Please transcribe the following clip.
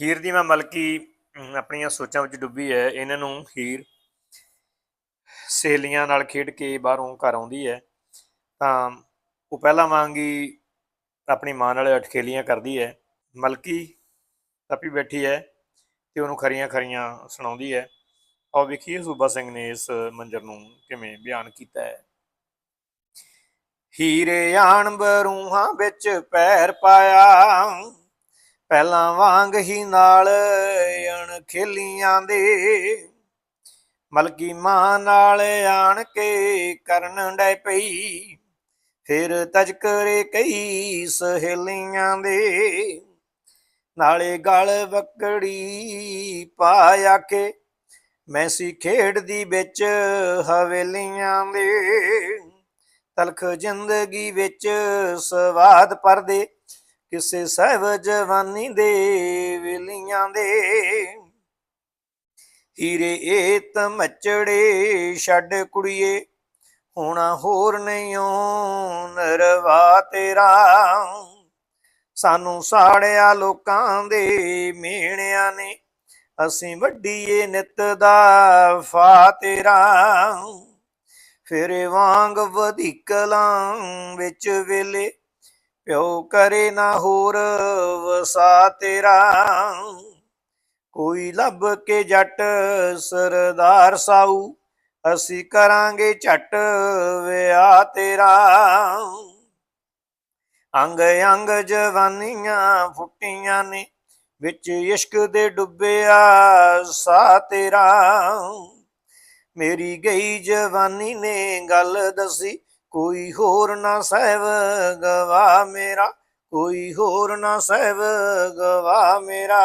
ਹੀਰ ਦੀ ਮੈਂ ਮਲਕੀ ਆਪਣੀਆਂ ਸੋਚਾਂ ਵਿੱਚ ਡੁੱਬੀ ਹੈ। ਇਹਨਾਂ ਨੂੰ ਹੀਰ ਸਹੇਲੀਆਂ ਨਾਲ ਖੇਡ ਕੇ ਬਾਹਰੋਂ ਘਰ ਆਉਂਦੀ ਹੈ। ਤਾਂ ਉਹ ਪਹਿਲਾਂ ਵਾਂਗ ਹੀ ਆਪਣੀ ਮਾਂ ਨਾਲ ਅਟਖੇਲੀਆਂ ਕਰਦੀ ਹੈ। ਮਲਕੀ ਤਪੀ ਬੈਠੀ ਹੈ ਤੇ ਉਹਨੂੰ ਖਰੀਆਂ ਖਰੀਆਂ ਸੁਣਾਉਂਦੀ ਹੈ। ਆਓ ਵੇਖੀਏ ਸੂਬਾ ਸਿੰਘ ਨੇ ਇਸ ਮੰਜ਼ਰ ਨੂੰ ਕਿਵੇਂ ਬਿਆਨ ਕੀਤਾ ਹੈ। ਹੀਰੇ ਆਣ ਬਰੂਹਾਂ ਵਿੱਚ ਪੈਰ ਪਾਇਆ। ਪਹਿਲਾਂ ਵਾਂਗ ਹੀ ਨਾਲ ਅਣ ਖੇਲੀਆਂ ਦੇ। ਮਲਕੀ ਮਾਂ ਨਾਲ ਆਣ ਕੇ ਕਰਨ ਡੈ ਪਈ। ਫਿਰ ਤਜਕਰੇ ਕਈ ਸਹੇਲੀਆਂ ਦੇ। ਨਾਲੇ ਗਲ ਬੱਕੜੀ ਪਾ ਕੇ ਮੈਂ ਸੀ ਖੇਡਦੀ ਵਿੱਚ ਹਵੇਲੀਆਂ ਦੇ। ਤਲਖ ਜ਼ਿੰਦਗੀ ਵਿੱਚ ਸਵਾਦ ਪਰਦੇ। ਕਿਸੇ ਸਹਿਬ ਜਵਾਨੀ ਦੇ ਵੇਲੀਆਂ ਦੇ। ਹੀਰੇ ਏ ਤਮਚੜੇ ਛੱਡ ਕੁੜੀਏ, ਹੋਣਾ ਹੋਰ ਨਹੀਂ ਓ ਨਰਵਾ ਤੇਰਾ। ਸਾਨੂੰ ਸਾੜਿਆ ਲੋਕਾਂ ਦੇ ਮੀਣਿਆਂ ਨੇ, ਅਸੀਂ ਵੱਡੀਏ ਨਿਤ ਦਾ ਫਾ ਤੇਰਾ। ਫਿਰ ਵਾਂਗ ਵਧੀਕਲਾਂ ਵਿੱਚ ਵੇਲੇ ਪਿਓ ਕਰੇ ਨਾ ਹੋਰ ਵਸਾ ਤੇਰਾ। ਕੋਈ ਲੱਭ ਕੇ ਜੱਟ ਸਰਦਾਰ ਸਾਊ, ਅਸੀਂ ਕਰਾਂਗੇ ਝਟ ਵਿਆਹ ਤੇਰਾ। ਅੰਗ ਅੰਗ ਜਵਾਨੀਆਂ ਫੁੱਟੀਆਂ ਨੇ, ਵਿੱਚ ਇਸ਼ਕ ਦੇ ਡੁੱਬਿਆ ਸਾ ਤੇਰਾ। ਮੇਰੀ ਗਈ ਜਵਾਨੀ ਨੇ ਗੱਲ ਦੱਸੀ ਕੋਈ ਹੋਰ ਨਾ ਸਹਿਬ ਗਵਾ ਮੇਰਾ। ਕੋਈ ਹੋਰ ਨਾ ਸਹਿਬ ਗਵਾ ਮੇਰਾ।